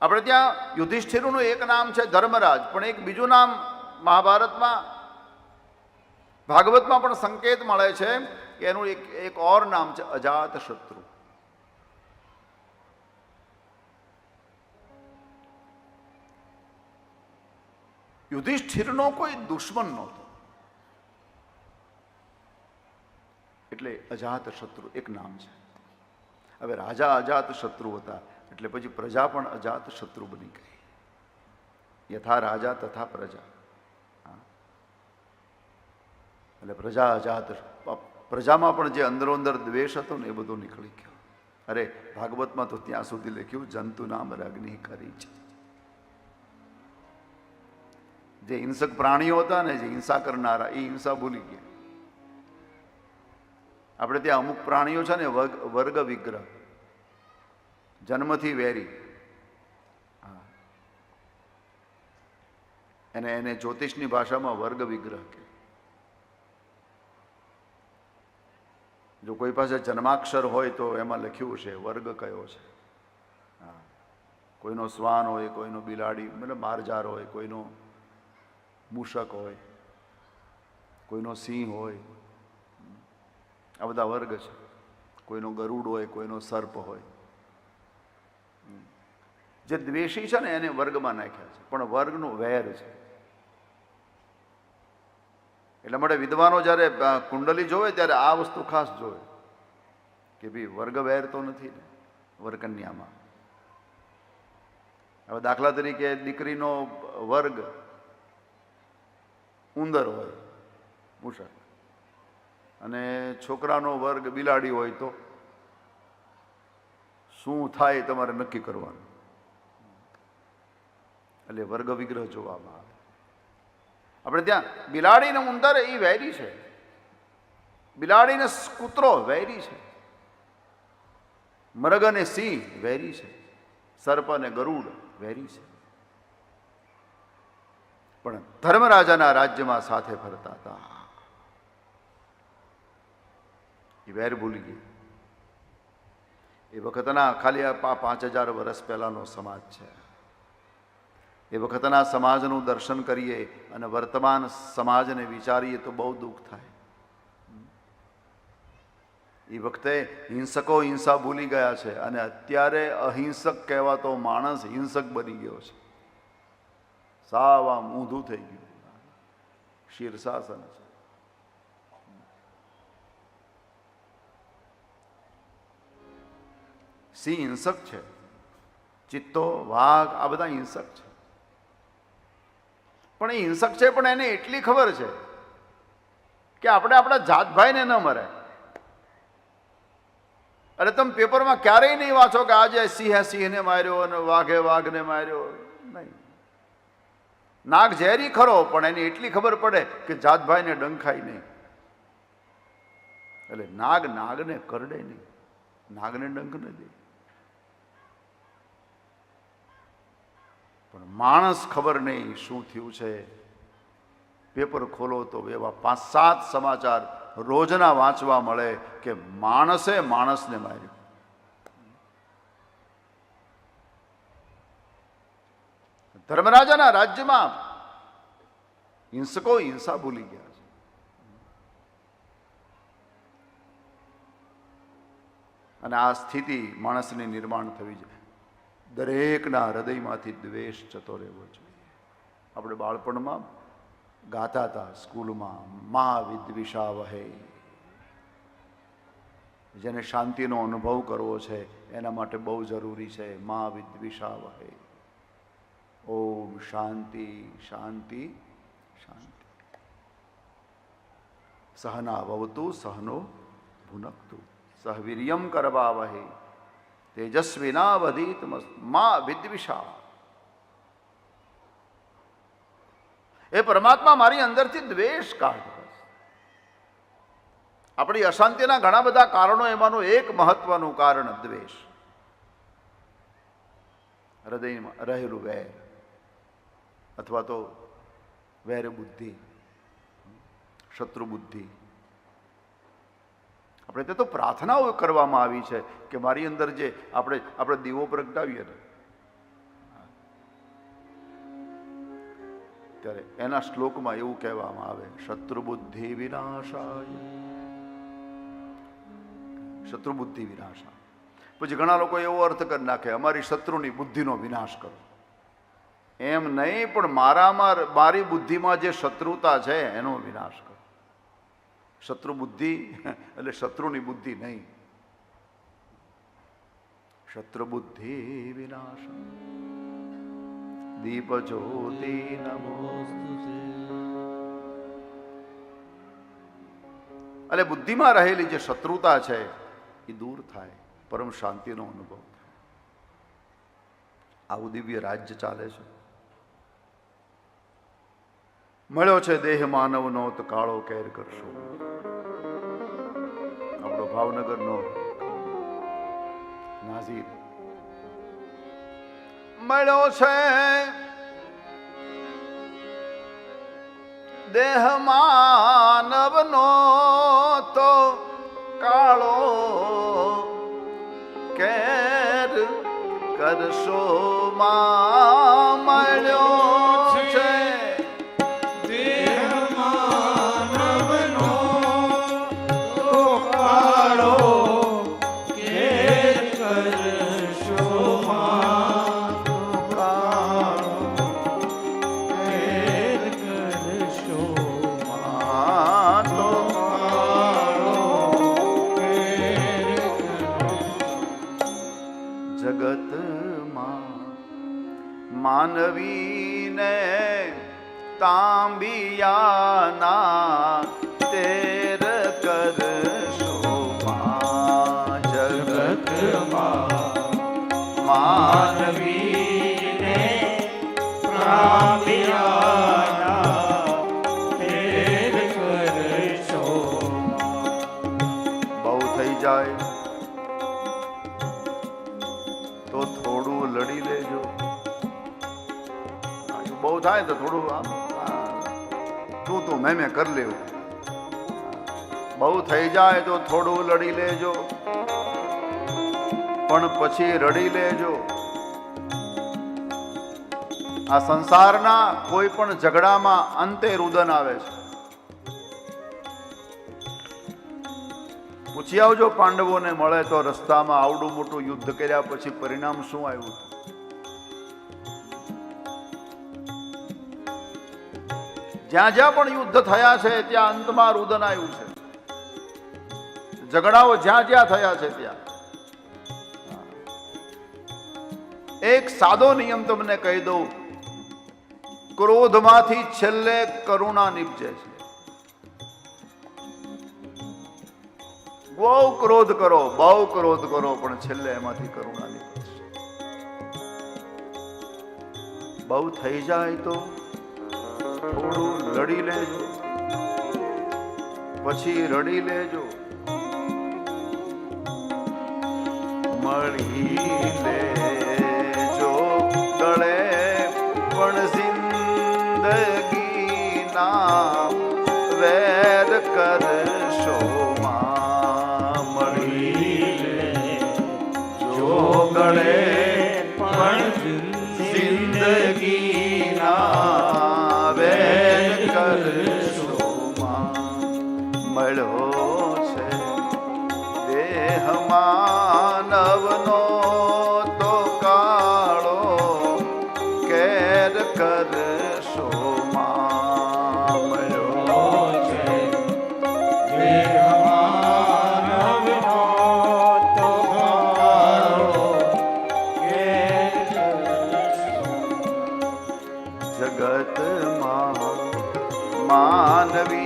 આપણે ત્યાં યુધિષ્ઠિરનું એક નામ છે ધર્મરાજ, પણ એક બીજું નામ મહાભારતમાં, ભાગવતમાં પણ સંકેત મળે છે કે એનું એક એક ઓર નામ છે અજાત શત્રુ. યુધિષ્ઠિરનો કોઈ દુશ્મન નહોતો. એટલે અજાત શત્રુ એક નામ છે. હવે રાજા અજાત શત્રુ હતા. એટલે પછી પ્રજા પણ અજાત શત્રુ બની ગઈ. યથા રાજા તથા પ્રજા. એટલે પ્રજા અજાત, પ્રજામાં પણ જે અંદરો અંદર દ્વેષ હતો ને એ બધો નીકળી ગયો. અરે, ભાગવતમાં તો ત્યાં સુધી લખ્યું, જંતુ નામ અગ્નિ કરી છે. જે હિંસક પ્રાણીઓ હતા ને, જે હિંસા કરનારા, એ હિંસા ભૂલી ગયા. આપણે ત્યાં અમુક પ્રાણીઓ છે ને, વર્ગ વર્ગ વિગ્રહ. જન્મથી વેરી. એને એને જ્યોતિષની ભાષામાં વર્ગ વિગ્રહ કે જો કોઈ પાસે જન્માક્ષર હોય તો એમાં લખ્યું છે, વર્ગ કયો છે? હા. કોઈનો શ્વાન હોય, કોઈનો બિલાડી, મતલબ મારજાર હોય, કોઈનો મૂષક હોય, કોઈનો સિંહ હોય. આ બધા વર્ગ છે. કોઈનો ગરુડ હોય, કોઈનો સર્પ હોય. જે દ્વેષી છે ને એને વર્ગમાં નાખ્યા છે. પણ વર્ગનું વેર છે. એટલે માટે વિદ્વાનો જ્યારે કુંડલી જોવે ત્યારે આ વસ્તુ ખાસ જોવે કે ભાઈ વર્ગ વેર તો નથી ને વરકન્યામાં હવે દાખલા તરીકે દીકરીનો વર્ગ ઉંદર હોય, મૂષક, અને છોકરાનો વર્ગ બિલાડી હોય તો શું થાય તમારે નક્કી કરવાનું. એટલે વર્ગ વિગ્રહ જોવામાં આવે. આપણે ત્યાં બિલાડી ને ઉંદર એ વૈરી છે. બિલાડી ને કૂતરો વૈરી છે. મરગ અને સિંહ વૈરી છે. સર્પ અને ગરુડ વેરી છે. પણ ધર્મરાજાના રાજ્યમાં સાથે ફરતા હતા. એ વેર ભૂલી ગઈ. એ વખતના ખાલી આ પાંચ હજાર વર્ષ પહેલાનો સમાજ છે. એ વખતના સમાજનું દર્શન કરીએ અને વર્તમાન સમાજને વિચારીએ તો બહુ દુઃખ થાય. એ વખતે હિંસકો હિંસા ભૂલી ગયા છે અને અત્યારે અહિંસક કહેવાતો માણસ હિંસક બની ગયો છે. સાવ આમ ઊંધું થઈ ગયું. શીર્ષાસન છે. સિંહ હિંસક છે? ચિત્તો, વાઘ, આ બધા હિંસક છે. પણ એ હિંસક છે, પણ એને એટલી ખબર છે કે આપણે આપણા જાતભાઈને ન મરે. અરે તમે પેપરમાં ક્યારેય નહીં વાંચો કે આજે સિંહે સિંહને માર્યો અને વાઘે વાઘને માર્યો. નહીં. નાગ ઝેરી ખરો, પણ એની એટલી ખબર પડે કે જાતભાઈને ડંખાય નહીં. એટલે નાગ નાગને કરડે નહીં. નાગને ડંખ ન દે. પણ માણસ ખબર નહીં શું થયું છે. પેપર ખોલો તો એવા પાંચ સાત સમાચાર રોજના વાંચવા મળે કે માણસે માણસને માર્યું. ધર્મરાજાના રાજ્યમાં હિંસકો હિંસા ભૂલી ગયા છે. અને આ સ્થિતિ માણસની નિર્માણ થવી જોઈએ. દરેકના હૃદયમાંથી દ્વેષ જતો રહેવો જોઈએ. આપણે બાળપણમાં ગાતા હતા સ્કૂલમાં, મા વિદ્વિષા વહે જેને શાંતિનો અનુભવ કરવો છે, એના માટે બહુ જરૂરી છે, મા વિદ્વિષા વહે ઓમ શાંતિ શાંતિ શાંતિ. સહના ભવતું સહનો ભુનકતું. સહવીર્યમ કરવા વહે તેજસ્વીનાવધિત મા વિદ્વિષા એ પરમાત્મા મારી અંદરથી દ્વેષ કાઢ આપણી અશાંતિના ઘણા બધા કારણો એમાંનું એક મહત્વનું કારણ દ્વેષ હૃદયમાં રહેલું વેર અથવા તો વેર બુદ્ધિ શત્રુ બુદ્ધિ આપણે તે તો પ્રાર્થનાઓ કરવામાં આવી છે કે મારી અંદર જે આપણે આપણે દીવો પ્રગટાવીએ ને. ત્યારે એના શ્લોકમાં એવું કહેવામાં આવે, શત્રુબુદ્ધિ વિનાશાય. શત્રુબુદ્ધિ વિનાશા. પછી ઘણા લોકો એવો અર્થ કરી નાખે, અમારી શત્રુની બુદ્ધિનો વિનાશ કરો. એમ નહીં, પણ મારામાં, મારી બુદ્ધિમાં જે શત્રુતા છે, એનો વિનાશ કરો. શત્રુ બુદ્ધિ, એટલે શત્રુની બુદ્ધિ નહીં. શત્રુ બુદ્ધિ વિનાશ દીપ જ્યોતિ એટલે બુદ્ધિમાં રહેલી જે શત્રુતા છે, એ દૂર થાય, પરમ શાંતિનો અનુભવ આવું દિવ્ય રાજ્ય ચાલે છે. મળ્યો છે દેહ માનવનો, તો કાળો કેર કરશો. ભાવનગરનો નાઝીર. મળ્યો છે દેહ માનવીને તાંબિયાના તેર કરશો માં જગતમાં. માનવીને બહુ થાય તો થોડું તું તું મેં કરી લેવું. બહુ થઈ જાય તો થોડું લડી લેજો. પણ પછી રડી લેજો. આ સંસારના કોઈ પણ ઝઘડામાં અંતે રુદન આવે છે. પૂછી આવજો પાંડવોને મળે તો રસ્તામાં આવડું મોટું યુદ્ધ કર્યા પછી પરિણામ શું આવ્યું? જ્યાં જ્યાં પણ યુદ્ધ થયા છે, ત્યાં અંતમાં રુદન આવ્યું છે. ઝઘડાઓ જ્યાં જ્યાં થયા છે, ત્યાં. એક સાદો નિયમ તમને કહી દઉં. ક્રોધમાંથી છેલ્લે કરુણા નીપજે છે. બહુ ક્રોધ કરો, બહુ ક્રોધ કરો, પણ છેલ્લે એમાંથી કરુણા નીકળશે બહુ થઈ જાય તો થોડું લડી લેજો. પછી રડી લેજો. મળી લેજો મળ્યો છે. દેહ માનવનો તો કાળો કેર કરશો જગતમાં માનવીને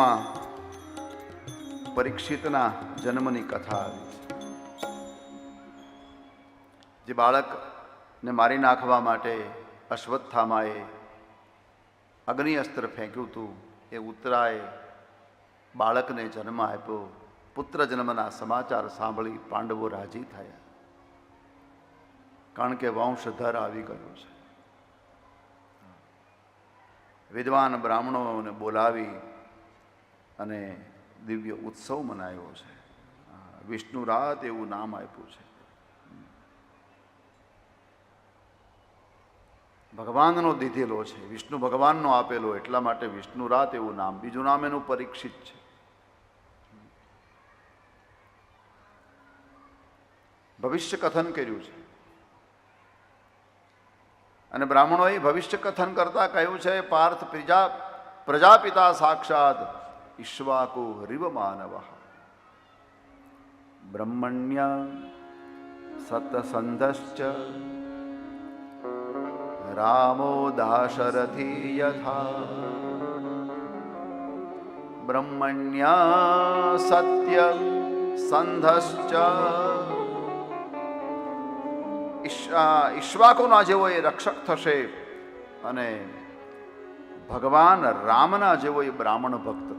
એમાં પરીક્ષિતના જન્મની કથા આવી. જે બાળકને મારી નાખવા માટે અશ્વત્થામાએ અગ્નિ અસ્ત્ર ફેંક્યું હતું, એ ઉત્તરાએ બાળકને જન્મ આપ્યો. પુત્ર જન્મના સમાચાર સાંભળી પાંડવો રાજી થયા. કારણ કે વંશધર આવી ગયો છે. વિદ્વાન બ્રાહ્મણોને બોલાવી અને દિવ્ય ઉત્સવ મનાયો છે. વિષ્ણુ રાત એવું નામ આપ્યું છે. ભગવાનનો દીધેલો છે. વિષ્ણુ ભગવાનનો આપેલો, એટલા માટે વિષ્ણુ રાત એવું નામ. બીજું નામ એનું પરીક્ષિત છે. ભવિષ્ય કથન કર્યું છે. અને બ્રાહ્મણોએ ભવિષ્ય કથન કરતા કહ્યું છે, પાર્થ પ્રજા, પ્રજાપિતા સાક્ષાત ઈશ્વાકો હરિવ માનવ બ્રહ્મણ્ય સતસંધશ્ચ રામો દાશરથી યથા બ્રહ્મણ્યા સત્ય સંધશ્ચ ઈશ- ઈશ્વાકોના જેવો એ રક્ષક થશે અને ભગવાન રામના જેવો એ બ્રાહ્મણ ભક્ત